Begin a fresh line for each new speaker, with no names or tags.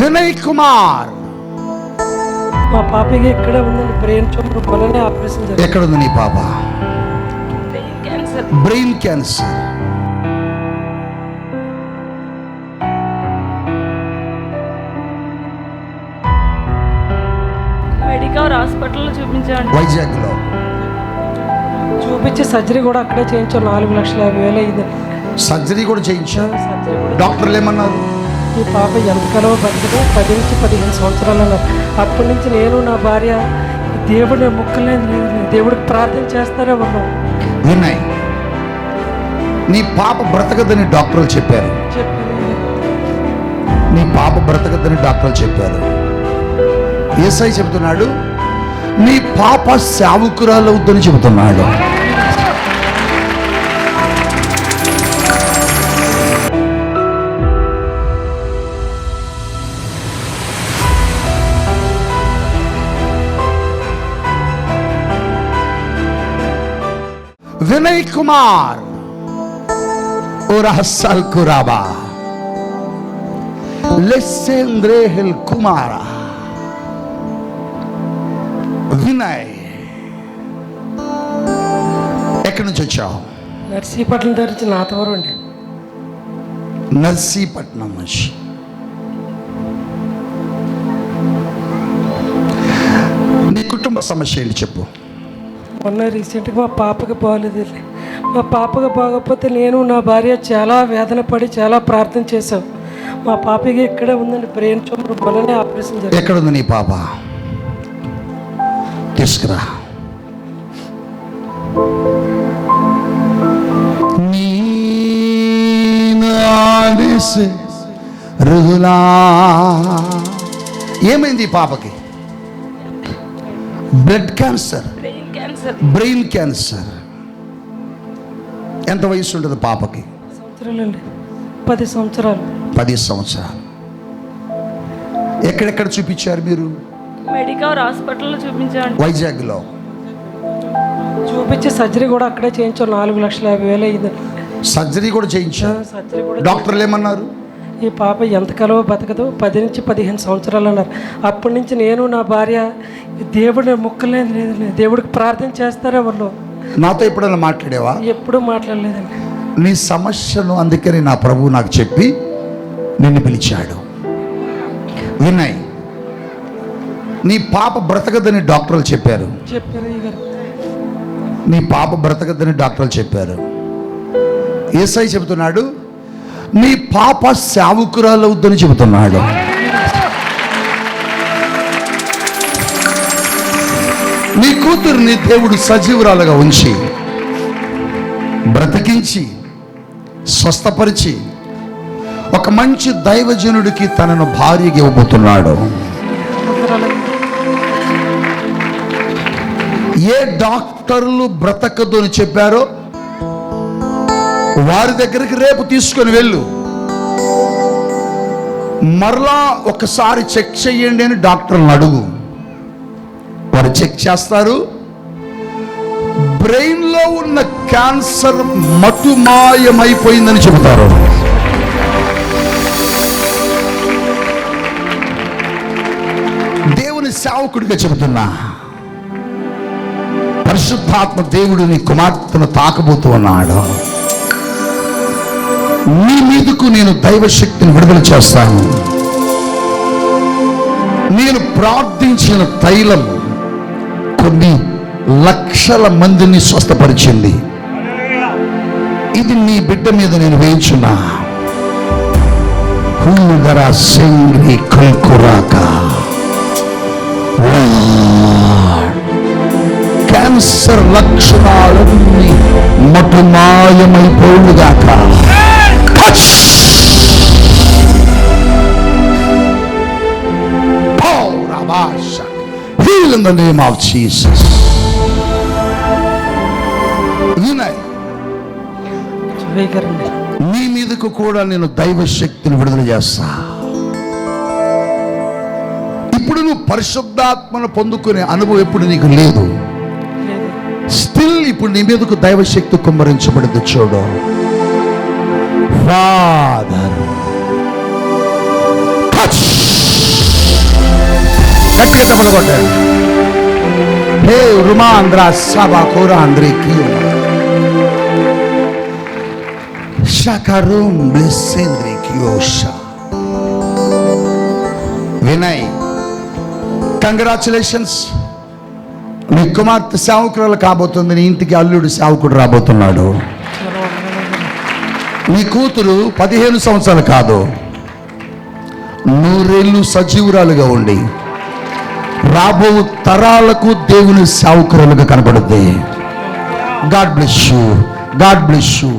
వినయ్ కుమార్.
మా పాపకి ఇక్కడే ఉందండి బ్రెయిన్ ట్యూమర్ మొన్ననే ఆపరేషన్ జరిగింది.
ఎక్కడుంది నీ పాప?
Brain cancer
brain cancer.
Medicover హాస్పిటల్లో చూపించామండి
వైజాగ్లో.
చూపించి సర్జరీ కూడా అక్కడే చేయించాం. నాలుగు లక్షల యాభై వేలు అయిందండి
సర్జరీ కూడా
సర్జరీ కూడా
డాక్టర్లు ఏమన్నారు?
ఈ పాప ఎంతకాలం బతికదో పది నుంచి పదిహేను సంవత్సరాలు అన్నారు. అప్పటి నుంచి నేను నా భార్య దేవుడి ముక్కలేదు లేదు దేవుడికి ప్రార్థన చేస్తారే ఉన్నాం.
వినయ్ నీ పాప బ్రతకదని డాక్టర్లు చెప్పారు.
చెప్పి
నీ పాప బ్రతకదని డాక్టర్లు చెప్పారు. ఏసై చెబుతున్నాడు నీ పాప సేవకురాలు అవుద్దని చెబుతున్నాడు. వినయ్ కుమార్. ఉరహస్సల్ కురాబా లెస్సేంద్రేహిల్ కుమార. వినయ్. ఎక్కడి నుంచి వచ్చావు?
నర్సీపట్నం ధరించి నాతవరం అండి.
నర్సీపట్నం నుంచి. నీ కుటుంబ సమస్య ఏంటి చెప్పు.
మొన్న రీసెంట్గా మా పాపకి బాగలేదు మా పాపకి బాగోకపోతే నేను నా భార్య చాలా వేదన పడి చాలా ప్రార్థన చేశాం. మా పాపకి ఇక్కడే ఉందండి బ్రెయిన్ ట్యూమర్ మొన్ననే ఆపరేషన్ జరిగింది.
ఎక్కడుంది నీ పాప? తీసుకురా. రుహులా ఏమైంది పాపకి? Blood cancer.
Cancer
brain cancer ఎంత వయసు ఉంటుంది పాపకి?
పది సంవత్సరాలు.
పది సంవత్సరాలు. ఎక్కడెక్కడ చూపించారు మీరు?
మెడికవర్ హాస్పిటల్లో చూపించామండి
వైజాగ్లో.
చూపించి సర్జరీ కూడా అక్కడే చేయించాం. నాలుగు లక్షల యాభై వేలు అయిందండి
సర్జరీ కూడా చేయించారు
సర్జరీ కూడా
డాక్టర్లు ఏమన్నారు?
ఈ పాప ఎంతకాలం బతకదో పది నుంచి పదిహేను సంవత్సరాలు అన్నారు. అప్పటి నుంచి నేను నా భార్య దేవుడి ముక్కలేదు లేదు దేవుడికి ప్రార్థన చేస్తారే ఉన్నాం
నాతో ఎప్పుడైనా మాట్లాడేవా?
ఎప్పుడూ మాట్లాడలేదండి.
నీ సమస్యను అందుకని నా ప్రభువు నాకు చెప్పి నిన్ను పిలిచాడు. వినయ్ నీ పాప బ్రతకదని డాక్టర్లు చెప్పారు.
చెప్పారు
నీ పాప బ్రతకదని డాక్టర్లు చెప్పారు. ఏసై చెబుతున్నాడు నీ పాప సేవకురాలు చెబుతున్నాడు. నీ కూతుర్ని దేవుడు సజీవురాలుగా ఉంచి బ్రతికించి స్వస్థపరిచి ఒక మంచి దైవజనుడికి తనను భార్యగా ఇవ్వబోతున్నాడు. ఏ డాక్టర్లు బ్రతకదు అని చెప్పారో వారి దగ్గరికి రేపు తీసుకొని వెళ్ళు. మరలా ఒకసారి చెక్ చేయండి అని డాక్టర్ని అడుగు. వారు చెక్ చేస్తారు. బ్రెయిన్లో ఉన్న క్యాన్సర్ మటుమాయమైపోయిందని చెబుతారు. దేవుని సేవకుడిగా చెబుతున్నా. పరిశుద్ధాత్మ దేవుడిని కుమార్తెను తాకబోతూ ఉన్నాడు. నీ మీదకు నేను దైవశక్తిని విడుదల చేస్తాను. నేను ప్రార్థించిన తైలం కొన్ని లక్షల మందిని స్వస్థపరిచింది. ఇది నీ బిడ్డ మీద నేను వేయించున్నా హుల్లుగర సింగ్రి కల్కురాక క్యాన్సర్ లక్షణాలన్నీ మటుమాయమైపోవుగాక. Touch! Heal in the name of Jesus. నీ మీదకు కూడా నేను దైవ శక్తిని విడుదల చేస్తా. ఇప్పుడు నువ్వు పరిశుద్ధాత్మను పొందుకునే అనుభవం ఎప్పుడు నీకు లేదు.
లేదు.
స్టిల్ ఇప్పుడు నీ మీదకు దైవశక్తి కుమ్మరించబడింది చూడు. ఫాదర్ గట్టిగా తమలు కొట్టారు హే రుమా ఆంధ్ర సభా కూర షకరుం బ్లెస్సేంద్రికి ఓషా వినయ్ కంగ్రాచులేషన్స్ మీ కుమార్తె సేవకురాలు కాబోతుంది నీ ఇంటికి అల్లుడు సేవకుడు రాబోతున్నాడు. మీ కూతురు పదిహేను సంవత్సరాలు కాదు. నూరేళ్ళు సజీవురాలుగా ఉండి రాబో తరాలకు దేవుని సేవకురాలుగా కనబడుద్ది. God bless you God bless you